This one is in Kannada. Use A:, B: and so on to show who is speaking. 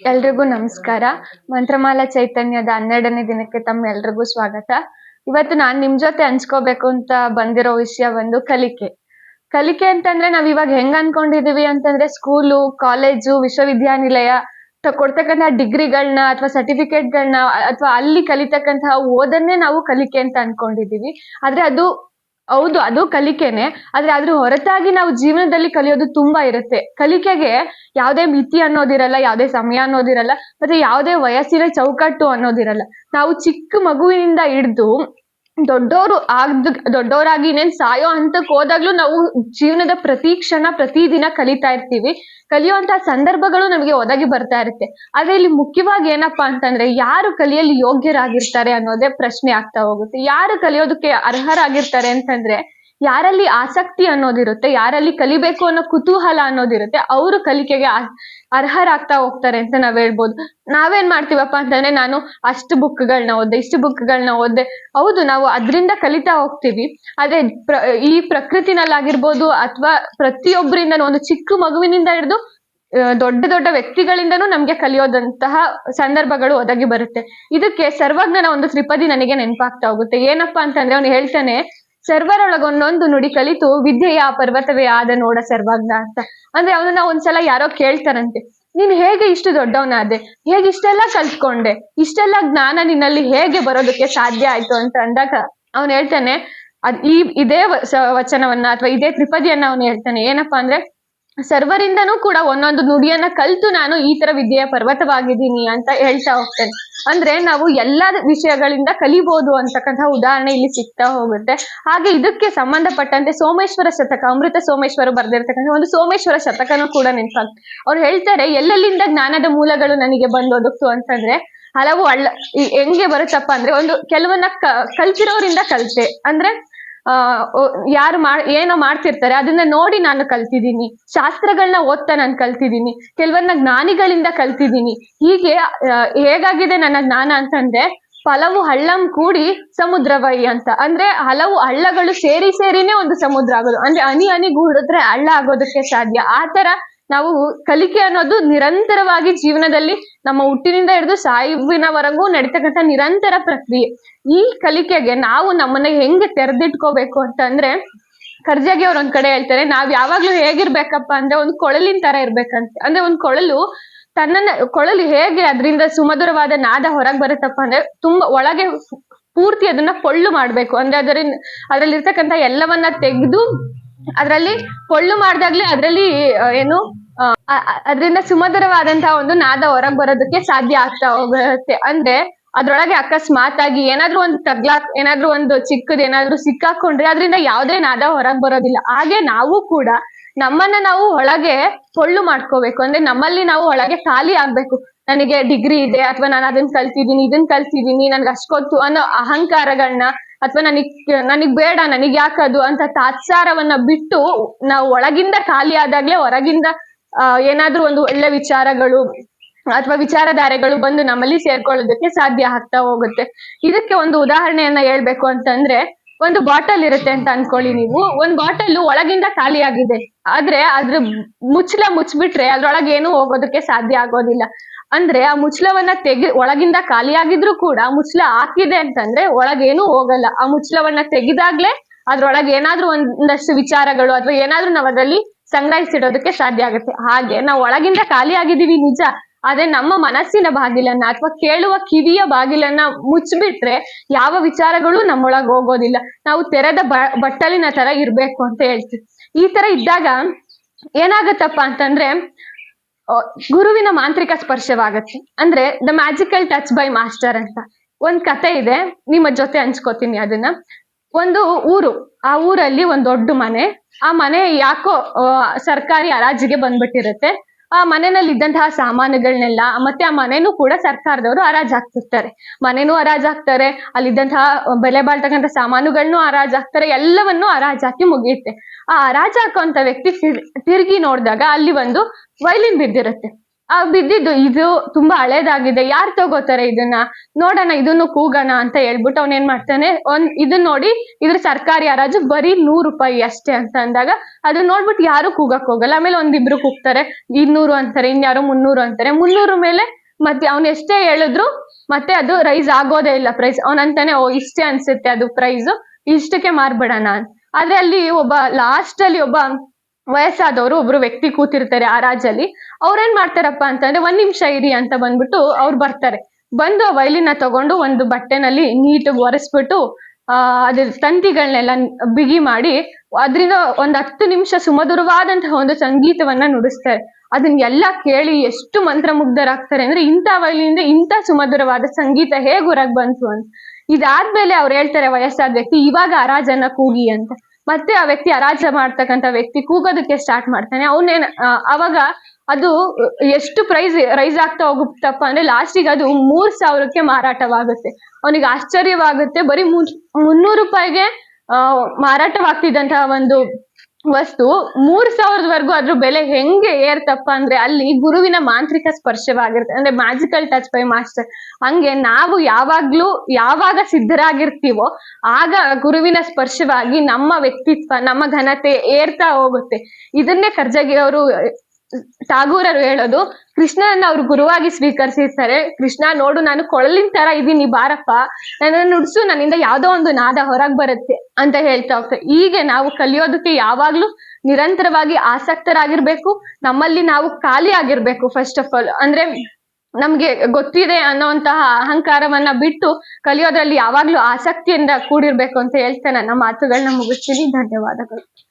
A: ಎಲ್ರಿಗೂ ನಮಸ್ಕಾರ. ಮಂತ್ರಮಾಲಾ ಚೈತನ್ಯದ ಹನ್ನೆರಡನೇ ದಿನಕ್ಕೆ ತಮ್ಮ ಎಲ್ರಿಗೂ ಸ್ವಾಗತ. ಇವತ್ತು ನಾನ್ ನಿಮ್ ಜೊತೆ ಹಂಚ್ಕೋಬೇಕು ಅಂತ ಬಂದಿರೋ ವಿಷಯ ಒಂದು ಕಲಿಕೆ. ಕಲಿಕೆ ಅಂತಂದ್ರೆ ನಾವ್ ಇವಾಗ ಹೆಂಗ್ ಅನ್ಕೊಂಡಿದೀವಿ ಅಂತಂದ್ರೆ ಸ್ಕೂಲು, ಕಾಲೇಜು, ವಿಶ್ವವಿದ್ಯಾನಿಲಯ ಕೊಡ್ತಕ್ಕಂತಹ ಡಿಗ್ರಿಗಳನ್ನ ಅಥವಾ ಸರ್ಟಿಫಿಕೇಟ್ಗಳನ್ನ ಅಥವಾ ಅಲ್ಲಿ ಕಲಿತಕ್ಕಂತಹ ಓದನ್ನೇ ನಾವು ಕಲಿಕೆ ಅಂತ ಅನ್ಕೊಂಡಿದೀವಿ. ಆದ್ರೆ ಅದು ಹೌದು, ಅದು ಕಲಿಕೆನೆ. ಆದ್ರೆ ಅದ್ರ ಹೊರತಾಗಿ ನಾವು ಜೀವನದಲ್ಲಿ ಕಲಿಯೋದು ತುಂಬಾ ಇರುತ್ತೆ. ಕಲಿಕೆಗೆ ಯಾವುದೇ ಮಿತಿ ಅನ್ನೋದಿರಲ್ಲ, ಯಾವುದೇ ಸಮಯ ಅನ್ನೋದಿರಲ್ಲ, ಮತ್ತೆ ಯಾವುದೇ ವಯಸ್ಸಿನ ಚೌಕಟ್ಟು ಅನ್ನೋದಿರಲ್ಲ. ನಾವು ಚಿಕ್ಕ ಮಗುವಿನಿಂದ ಹಿಡ್ದು ದೊಡ್ಡವರು ಆಗ್ದ ದೊಡ್ಡವರಾಗಿ ಇನ್ನೇನ್ ಸಾಯೋ ಹಂತಕ್ ಹೋದಾಗ್ಲೂ ನಾವು ಜೀವನದ ಪ್ರತಿ ಕ್ಷಣ, ಪ್ರತಿ ದಿನ ಕಲಿತಾ ಇರ್ತೀವಿ. ಕಲಿಯುವಂತಹ ಸಂದರ್ಭಗಳು ನಮಗೆ ಒದಗಿ ಬರ್ತಾ ಇರುತ್ತೆ. ಆದ್ರೆ ಇಲ್ಲಿ ಮುಖ್ಯವಾಗಿ ಏನಪ್ಪಾ ಅಂತಂದ್ರೆ ಯಾರು ಕಲಿಯಲು ಯೋಗ್ಯರಾಗಿರ್ತಾರೆ ಅನ್ನೋದೇ ಪ್ರಶ್ನೆ ಆಗ್ತಾ ಹೋಗುತ್ತೆ. ಯಾರು ಕಲಿಯೋದಕ್ಕೆ ಅರ್ಹರಾಗಿರ್ತಾರೆ ಅಂತಂದ್ರೆ ಯಾರಲ್ಲಿ ಆಸಕ್ತಿ ಅನ್ನೋದಿರುತ್ತೆ, ಯಾರಲ್ಲಿ ಕಲಿಬೇಕು ಅನ್ನೋ ಕುತೂಹಲ ಅನ್ನೋದಿರುತ್ತೆ, ಅವರು ಕಲಿಕೆಗೆ ಅರ್ಹರಾಗ್ತಾ ಹೋಗ್ತಾರೆ ಅಂತ ನಾವ್ ಹೇಳ್ಬೋದು. ನಾವೇನ್ ಮಾಡ್ತೀವಪ್ಪ ಅಂತಂದ್ರೆ ನಾನು ಅಷ್ಟು ಬುಕ್ಗಳನ್ನ ಓದ್ದೆ, ಇಷ್ಟು ಬುಕ್ಗಳನ್ನ ಓದ್ದೆ. ಹೌದು, ನಾವು ಅದರಿಂದ ಕಲಿತಾ ಹೋಗ್ತೀವಿ. ಆದ್ರೆ ಪ್ರ- ಈ ಪ್ರಕೃತಿನಲ್ಲಾಗಿರ್ಬೋದು ಅಥವಾ ಪ್ರತಿಯೊಬ್ಬರಿಂದ ಒಂದು ಚಿಕ್ಕ ಮಗುವಿನಿಂದ ಹಿಡಿದು ದೊಡ್ಡ ದೊಡ್ಡ ವ್ಯಕ್ತಿಗಳಿಂದನೂ ನಮ್ಗೆ ಕಲಿಯೋದಂತಹ ಸಂದರ್ಭಗಳು ಒದಗಿ ಬರುತ್ತೆ. ಇದಕ್ಕೆ ಸರ್ವಜ್ಞನ ಒಂದು ತ್ರಿಪದಿ ನನಗೆ ನೆನಪಾಗ್ತಾ ಹೋಗುತ್ತೆ. ಏನಪ್ಪಾ ಅಂತಂದ್ರೆ ಅವ್ನು ಹೇಳ್ತಾನೆ ಸರ್ವರೊಳಗೊಂದೊಂದು ನುಡಿ ಕಲಿತು ವಿದ್ಯೆಯ ಪರ್ವತವೇ ಆದ ನೋಡ ಸರ್ವಜ್ಞ ಅಂತ. ಅಂದ್ರೆ ಅವನನ್ನ ಒಂದ್ಸಲ ಯಾರೋ ಕೇಳ್ತಾರಂತೆ. ನೀನ್ ಹೇಗೆ ಇಷ್ಟು ದೊಡ್ಡವನಾದೆ? ಹೇಗೆ ಇಷ್ಟೆಲ್ಲ ಕಲ್ತ್ಕೊಂಡೆ? ಇಷ್ಟೆಲ್ಲ ಜ್ಞಾನ ನಿನ್ನಲ್ಲಿ ಹೇಗೆ ಬರೋದಕ್ಕೆ ಸಾಧ್ಯ ಆಯ್ತು ಅಂತ ಅಂದಾಗ ಅವನು ಹೇಳ್ತಾನೆ, ಅದ್ ಈ ಇದೇ ವಚನವನ್ನ ಅಥವಾ ಇದೇ ತ್ರಿಪದಿಯನ್ನ ಅವನು ಹೇಳ್ತಾನೆ. ಏನಪ್ಪಾ ಅಂದ್ರೆ ಸರ್ವರಿಂದನೂ ಕೂಡ ಒಂದೊಂದು ನುಡಿಯನ್ನ ಕಲ್ತು ನಾನು ಈ ತರ ವಿದ್ಯೆಯ ಪರ್ವತವಾಗಿದ್ದೀನಿ ಅಂತ ಹೇಳ್ತಾ ಹೋಗ್ತೇನೆ. ಅಂದ್ರೆ ನಾವು ಎಲ್ಲಾ ವಿಷಯಗಳಿಂದ ಕಲಿಬಹುದು ಅಂತಕ್ಕಂತಹ ಉದಾಹರಣೆ ಇಲ್ಲಿ ಸಿಗ್ತಾ ಹೋಗುತ್ತೆ. ಹಾಗೆ ಇದಕ್ಕೆ ಸಂಬಂಧಪಟ್ಟಂತೆ ಸೋಮೇಶ್ವರ ಶತಕ, ಅಮೃತ ಸೋಮೇಶ್ವರ ಬರೆದಿರ್ತಕ್ಕಂಥ ಒಂದು ಸೋಮೇಶ್ವರ ಶತಕನೂ ಕೂಡ ನೆನಪಾಗ್ತದೆ ಅವ್ರು ಹೇಳ್ತಾರೆ, ಎಲ್ಲೆಲ್ಲಿಂದ ಜ್ಞಾನದ ಮೂಲಗಳು ನನಗೆ ಬಂದು ಒದಗ್ತು ಅಂತಂದ್ರೆ, ಹಲವು ಹಳ್ಳ ಹೆಂಗೆ ಬರುತ್ತಪ್ಪ ಅಂದ್ರೆ ಒಂದು ಕೆಲವನ್ನ ಕಲ್ತಿರೋರಿಂದ ಕಲ್ತೆ. ಅಂದ್ರೆ ಯಾರು ಮಾ, ಏನೋ ಮಾಡ್ತಿರ್ತಾರೆ. ಅದನ್ನ ನೋಡಿ ನಾನು ಕಲ್ತಿದ್ದೀನಿ. ಶಾಸ್ತ್ರಗಳನ್ನ ಓದ್ತಾ ನಾನು ಕಲ್ತಿದ್ದೀನಿ. ಕೆಲವನ್ನ ಜ್ಞಾನಿಗಳಿಂದ ಕಲ್ತಿದ್ದೀನಿ. ಹೀಗೆ ಹೇಗಾಗಿದೆ ನನ್ನ ಜ್ಞಾನ ಅಂತಂದ್ರೆ ಹಲವು ಹಳ್ಳಂ ಕೂಡಿ ಸಮುದ್ರವೈ ಅಂತ. ಅಂದ್ರೆ ಹಲವು ಹಳ್ಳಗಳು ಸೇರಿ ಸೇರಿನೇ ಒಂದು ಸಮುದ್ರ ಆಗೋದು. ಅಂದ್ರೆ ಹನಿ ಹನಿ ಗೂಡಿದ್ರೆ ಹಳ್ಳ ಆಗೋದಕ್ಕೆ ಸಾಧ್ಯ. ಆ ತರ ನಾವು ಕಲಿಕೆ ಅನ್ನೋದು ನಿರಂತರವಾಗಿ ಜೀವನದಲ್ಲಿ ನಮ್ಮ ಹುಟ್ಟಿನಿಂದ ಹಿಡಿದು ಸಾಯುವಿನವರೆಗೂ ನಡೀತಕ್ಕಂಥ ನಿರಂತರ ಪ್ರಕ್ರಿಯೆ. ಈ ಕಲಿಕೆಗೆ ನಾವು ನಮ್ಮನ್ನ ಹೆಂಗೆ ತೆರೆದಿಟ್ಕೋಬೇಕು ಅಂತಂದ್ರೆ ಕರ್ಜಾಗಿ ಅವ್ರ ಒಂದ್ ಕಡೆ ಹೇಳ್ತಾರೆ, ನಾವ್ ಯಾವಾಗ್ಲೂ ಹೇಗಿರ್ಬೇಕಪ್ಪ ಅಂದ್ರೆ ಒಂದು ಕೊಳಲಿನ ತರ ಇರ್ಬೇಕಂತೆ. ಅಂದ್ರೆ ಒಂದ್ ಕೊಳಲು ತನ್ನನ್ನ, ಕೊಳಲು ಹೇಗೆ ಅದರಿಂದ ಸುಮಧುರವಾದ ನಾದ ಹೊರಗ್ ಬರುತ್ತಪ್ಪ ಅಂದ್ರೆ ತುಂಬಾ ಒಳಗೆ ಪೂರ್ತಿ ಅದನ್ನ ಪೊಳ್ಳು ಮಾಡ್ಬೇಕು. ಅಂದ್ರೆ ಅದರಿಂದ ಅದ್ರಲ್ಲಿ ಇರ್ತಕ್ಕಂಥ ಎಲ್ಲವನ್ನ ತೆಗೆದು, ಅದರಲ್ಲಿ ಪೊಳ್ಳು ಮಾಡ್ದಾಗ್ಲೇ ಅದರಲ್ಲಿ ಏನು ಅದರಿಂದ ಸುಮಧುರವಾದಂತಹ ಒಂದು ನಾದ ಹೊರಗ್ ಬರೋದಕ್ಕೆ ಸಾಧ್ಯ ಆಗ್ತಾ ಹೋಗುತ್ತೆ. ಅಂದ್ರೆ ಅದ್ರೊಳಗೆ ಅಕಸ್ಮಾತ್ ಆಗಿ ಏನಾದ್ರೂ ಒಂದು ತಗ್ಲಾಕ್, ಏನಾದ್ರೂ ಒಂದು ಚಿಕ್ಕದ್ ಏನಾದ್ರೂ ಸಿಕ್ಕಾಕೊಂಡ್ರೆ ಅದರಿಂದ ಯಾವ್ದೇ ನಾದ ಹೊರಗ್ ಬರೋದಿಲ್ಲ. ಹಾಗೆ ನಾವು ಕೂಡ ನಮ್ಮನ್ನ ನಾವು ಒಳಗೆ ಪೊಳ್ಳು ಮಾಡ್ಕೋಬೇಕು. ಅಂದ್ರೆ ನಮ್ಮಲ್ಲಿ ನಾವು ಒಳಗೆ ಖಾಲಿ ಆಗ್ಬೇಕು. ನನಗೆ ಡಿಗ್ರಿ ಇದೆ, ಅಥವಾ ನಾನು ಅದನ್ನ ಕಲ್ತಿದ್ದೀನಿ ಇದನ್ನ ಕಲ್ತಿದ್ದೀನಿ, ನನ್ಗೆ ಅಷ್ಟೊತ್ತು ಅನ್ನೋ ಅಹಂಕಾರಗಳನ್ನ ಅಥವಾ ನನಗ್ ನನಗ್ ಬೇಡ, ನನಗ್ ಯಾಕದು ಅಂತ ತಾತ್ಸಾರವನ್ನ ಬಿಟ್ಟು ನಾವು ಒಳಗಿಂದ ಖಾಲಿ ಆದಾಗ್ಲೇ ಹೊರಗಿಂದ ಏನಾದ್ರೂ ಒಂದು ಒಳ್ಳೆ ವಿಚಾರಗಳು ಅಥವಾ ವಿಚಾರಧಾರೆಗಳು ಬಂದು ನಮ್ಮಲ್ಲಿ ಸೇರ್ಕೊಳ್ಳೋದಕ್ಕೆ ಸಾಧ್ಯ ಆಗ್ತಾ ಹೋಗುತ್ತೆ. ಇದಕ್ಕೆ ಒಂದು ಉದಾಹರಣೆಯನ್ನ ಹೇಳ್ಬೇಕು ಅಂತಂದ್ರೆ, ಒಂದು ಬಾಟಲ್ ಇರುತ್ತೆ ಅಂತ ಅನ್ಕೊಳ್ಳಿ ನೀವು. ಒಂದ್ ಬಾಟಲ್ ಒಳಗಿಂದ ಖಾಲಿ ಆಗಿದೆ ಆದ್ರೆ ಅದ್ರ ಮುಚ್ಚಲ ಮುಚ್ಬಿಟ್ರೆ ಅದ್ರೊಳಗೆ ಏನು ಹೋಗೋದಕ್ಕೆ ಸಾಧ್ಯ ಆಗೋದಿಲ್ಲ. ಅಂದ್ರೆ ಆ ಮುಚ್ಚಲವನ್ನ ತೆಗಿ, ಒಳಗಿಂದ ಖಾಲಿ ಆಗಿದ್ರು ಕೂಡ ಮುಚ್ಚಲ ಹಾಕಿದೆ ಅಂತಂದ್ರೆ ಒಳಗೇನು ಹೋಗಲ್ಲ. ಆ ಮುಚ್ಚಲವನ್ನ ತೆಗೆದಾಗ್ಲೇ ಅದ್ರೊಳಗೆ ಏನಾದ್ರೂ ಒಂದಷ್ಟು ವಿಚಾರಗಳು ಅಥವಾ ಏನಾದ್ರೂ ನಾವ್ ಅದ್ರಲ್ಲಿ ಸಂಗ್ರಹಿಸಿಡೋದಕ್ಕೆ ಸಾಧ್ಯ ಆಗುತ್ತೆ. ಹಾಗೆ ನಾವು ಒಳಗಿಂದ ಖಾಲಿ ಆಗಿದ್ದೀವಿ ನಿಜ, ಆದ್ರೆ ನಮ್ಮ ಮನಸ್ಸಿನ ಬಾಗಿಲನ್ನ ಅಥವಾ ಕೇಳುವ ಕಿವಿಯ ಬಾಗಿಲನ್ನ ಮುಚ್ಚಿಬಿಟ್ರೆ ಯಾವ ವಿಚಾರಗಳು ನಮ್ಮೊಳಗ್ ಹೋಗೋದಿಲ್ಲ. ನಾವು ತೆರೆದ ಬಟ್ಟಲಿನ ತರ ಇರ್ಬೇಕು ಅಂತ ಹೇಳ್ತೀವಿ. ಈ ತರ ಇದ್ದಾಗ ಏನಾಗತ್ತಪ್ಪ ಅಂತಂದ್ರೆ ಗುರುವಿನ ಮಾಂತ್ರಿಕ ಸ್ಪರ್ಶವಾಗತ್ತೆ. ಅಂದ್ರೆ the magical touch by master ಅಂತ ಒಂದ್ ಕತೆ ಇದೆ, ನಿಮ್ಮ ಜೊತೆ ಹಂಚ್ಕೋತೀನಿ ಅದನ್ನ. ಒಂದು ಊರು, ಆ ಊರಲ್ಲಿ ಒಂದ್ ದೊಡ್ಡ ಮನೆ ಆ ಮನೆ ಯಾಕೋ ಸರ್ಕಾರಿ ಹರಾಜಿಗೆ ಬಂದ್ಬಿಟ್ಟಿರುತ್ತೆ. ಆ ಮನೆಯಲ್ಲಿ ಇದ್ದಂತಹ ಸಾಮಾನುಗಳನ್ನೆಲ್ಲ ಮತ್ತೆ ಆ ಮನೆನೂ ಕೂಡ ಸರ್ಕಾರದವರು ಹರಾಜ್ ಹಾಕ್ತಿರ್ತಾರೆ. ಮನೆನೂ ಹರಾಜ್ ಹಾಕ್ತಾರೆ, ಅಲ್ಲಿದ್ದಂತಹ ಬೆಲೆ ಬಾಳ್ತಕ್ಕಂಥ ಸಾಮಾನುಗಳನ್ನು ಹರಾಜ್ ಹಾಕ್ತಾರೆ, ಎಲ್ಲವನ್ನೂ ಹರಾಜ್ ಹಾಕಿ ಮುಗಿಯುತ್ತೆ. ಆ ಹರಾಜ್ ಹಾಕುವಂತ ವ್ಯಕ್ತಿ ತಿರ್ಗಿ ನೋಡಿದಾಗ ಅಲ್ಲಿ ಒಂದು ವೈಲಿನ್ ಬಿದ್ದಿರುತ್ತೆ. ಆ, ಬಿದ್ದಿದ್ದು ಇದು ತುಂಬಾ ಹಳೇದಾಗಿದೆ. ಯಾರು ತಗೋತಾರೆ ಇದನ್ನ? ನೋಡೋಣ, ಇದನ್ನು ಕೂಗೋಣ ಅಂತ ಹೇಳ್ಬಿಟ್ಟು ಅವ್ನ್ ಏನ್ ಮಾಡ್ತಾನೆ, ಒಂದ್ ಇದನ್ನ ನೋಡಿ, ಇದ್ರ ಸರ್ಕಾರಿ ಹರಾಜು ಬರೀ ನೂರು ರೂಪಾಯಿ ಅಷ್ಟೇ ಅಂತ ಅಂದಾಗ ಅದನ್ನ ನೋಡ್ಬಿಟ್ಟು ಯಾರು ಕೂಗಕ್ ಹೋಗಲ್ಲ. ಆಮೇಲೆ ಒಂದಿಬ್ರು ಕೂಗ್ತಾರೆ, ಇನ್ನೂರು ಅಂತಾರೆ, ಇನ್ಯಾರೋ ಮುನ್ನೂರು ಅಂತಾರೆ. ಮುನ್ನೂರು ಮೇಲೆ ಮತ್ತೆ ಅವ್ನ್ ಎಷ್ಟೇ ಹೇಳಿದ್ರು ಮತ್ತೆ ಅದು ರೈಸ್ ಆಗೋದೇ ಇಲ್ಲ ಪ್ರೈಸ್. ಅವನಂತಾನೆ ಓ, ಇಷ್ಟೇ ಅನ್ಸುತ್ತೆ ಅದು ಪ್ರೈಸ್, ಇಷ್ಟಕ್ಕೆ ಮಾರ್ಬಿಡೋಣ ಆದ್ರೆ ಅಲ್ಲಿ ಒಬ್ಬ ಲಾಸ್ಟ್ ಅಲ್ಲಿ ಒಬ್ಬ ವಯಸ್ಸಾದವರು ಒಬ್ರು ವ್ಯಕ್ತಿ ಕೂತಿರ್ತಾರೆ ಆ ರಾಜಲ್ಲಿ ಅವ್ರೇನ್ ಮಾಡ್ತಾರಪ್ಪ ಅಂತಂದ್ರೆ ಒಂದ್ ನಿಮಿಷ ಇರಿ ಅಂತ ಬಂದ್ಬಿಟ್ಟು ಅವ್ರು ಬರ್ತಾರೆ. ಬಂದು ಆ ವೈಲಿನ ತಗೊಂಡು ಒಂದು ಬಟ್ಟೆನಲ್ಲಿ ನೀಟಾಗಿ ಒರೆಸ್ಬಿಟ್ಟು, ಆ ಅದ್ರ ತಂತಿಗಳನ್ನೆಲ್ಲ ಬಿಗಿ ಮಾಡಿ ಅದರಿಂದ ಒಂದ್ ಹತ್ತು ನಿಮಿಷ ಸುಮಧುರವಾದಂತಹ ಒಂದು ಸಂಗೀತವನ್ನ ನುಡಿಸ್ತಾರೆ. ಅದನ್ನ ಎಲ್ಲಾ ಕೇಳಿ ಎಷ್ಟು ಮಂತ್ರಮುಗ್ಧರಾಗ್ತಾರೆ ಅಂದ್ರೆ ಇಂಥ ವೈಲಿನಿಂದ ಇಂಥ ಸುಮಧುರವಾದ ಸಂಗೀತ ಹೇಗೆ ಹೊರಗ್ ಬಂತು ಅಂತ. ಇದಾದ್ಮೇಲೆ ಅವ್ರು ಹೇಳ್ತಾರೆ ವಯಸ್ಸಾದ ವ್ಯಕ್ತಿ, ಇವಾಗ ಹರಾಜನ್ನ ಕೂಗಿ ಅಂತ. ಮತ್ತೆ ಆ ವ್ಯಕ್ತಿ ಅರಾಜ ಮಾಡ್ತಕ್ಕಂಥ ವ್ಯಕ್ತಿ ಕೂಗೋದಕ್ಕೆ ಸ್ಟಾರ್ಟ್ ಮಾಡ್ತಾನೆ. ಅವನೇನ್ ಅವಾಗ ಅದು ಎಷ್ಟು ಪ್ರೈಸ್ ರೈಸ್ ಆಗ್ತಾ ಹೋಗುತ್ತಪ್ಪ ಅಂದ್ರೆ ಲಾಸ್ಟಿಗೆ ಅದು ಮೂರ್ ಸಾವಿರಕ್ಕೆ ಮಾರಾಟವಾಗುತ್ತೆ. ಅವನಿಗೆ ಆಶ್ಚರ್ಯವಾಗುತ್ತೆ. ಬರೀ ಮುನ್- ಮುನ್ನೂರು ರೂಪಾಯಿಗೆ ಮಾರಾಟವಾಗ್ತಿದ್ದಂತಹ ಒಂದು ವಸ್ತು ಮೂರ್ ಸಾವಿರದವರೆಗೂ ಅದ್ರ ಬೆಲೆ ಹೆಂಗೆ ಏರ್ತಪ್ಪ ಅಂದ್ರೆ ಅಲ್ಲಿ ಗುರುವಿನ ಮಾಂತ್ರಿಕ ಸ್ಪರ್ಶವಾಗಿರುತ್ತೆ. ಅಂದ್ರೆ ಮ್ಯಾಜಿಕಲ್ ಟಚ್ ಬೈ ಮಾಸ್ಟರ್ ಹಂಗೆ ನಾವು ಯಾವಾಗ್ಲೂ ಯಾವಾಗ ಸಿದ್ಧರಾಗಿರ್ತೀವೋ ಆಗ ಗುರುವಿನ ಸ್ಪರ್ಶವಾಗಿ ನಮ್ಮ ವ್ಯಕ್ತಿತ್ವ, ನಮ್ಮ ಘನತೆ ಏರ್ತಾ ಹೋಗುತ್ತೆ. ಇದನ್ನೇ ಖರ್ಜಗಿ ಅವರು ಟಾಗೂರರು ಹೇಳೋದು, ಕೃಷ್ಣನನ್ನ ಅವ್ರು ಗುರುವಾಗಿ ಸ್ವೀಕರಿಸಿರ್ತಾರೆ. ಕೃಷ್ಣ ನೋಡು, ನಾನು ಕೊಳಲಿನ ತರ ಇದೀನಿ ಬಾರಪ್ಪ. ನನ್ನ ನುಡ್ಸು, ನನ್ನಿಂದ ಯಾವ್ದೋ ಒಂದು ನಾದ ಹೊರಗ್ ಬರುತ್ತೆ ಅಂತ ಹೇಳ್ತಾ ಹೋಗ್ತಾರೆ. ಹೀಗೆ ನಾವು ಕಲಿಯೋದಕ್ಕೆ ಯಾವಾಗ್ಲೂ ನಿರಂತರವಾಗಿ ಆಸಕ್ತರಾಗಿರ್ಬೇಕು. ನಮ್ಮಲ್ಲಿ ನಾವು ಖಾಲಿ ಆಗಿರ್ಬೇಕು ಫಸ್ಟ್ ಆಫ್ ಆಲ್ ಅಂದ್ರೆ ನಮ್ಗೆ ಗೊತ್ತಿದೆ ಅನ್ನೋಂತಹ ಅಹಂಕಾರವನ್ನ ಬಿಟ್ಟು ಕಲಿಯೋದ್ರಲ್ಲಿ ಯಾವಾಗ್ಲೂ ಆಸಕ್ತಿಯಿಂದ ಕೂಡಿರ್ಬೇಕು ಅಂತ ಹೇಳ್ತೇನೆ ನನ್ನ ಮಾತುಗಳನ್ನ ಮುಗಿಸ್ತೀನಿ. ಧನ್ಯವಾದಗಳು.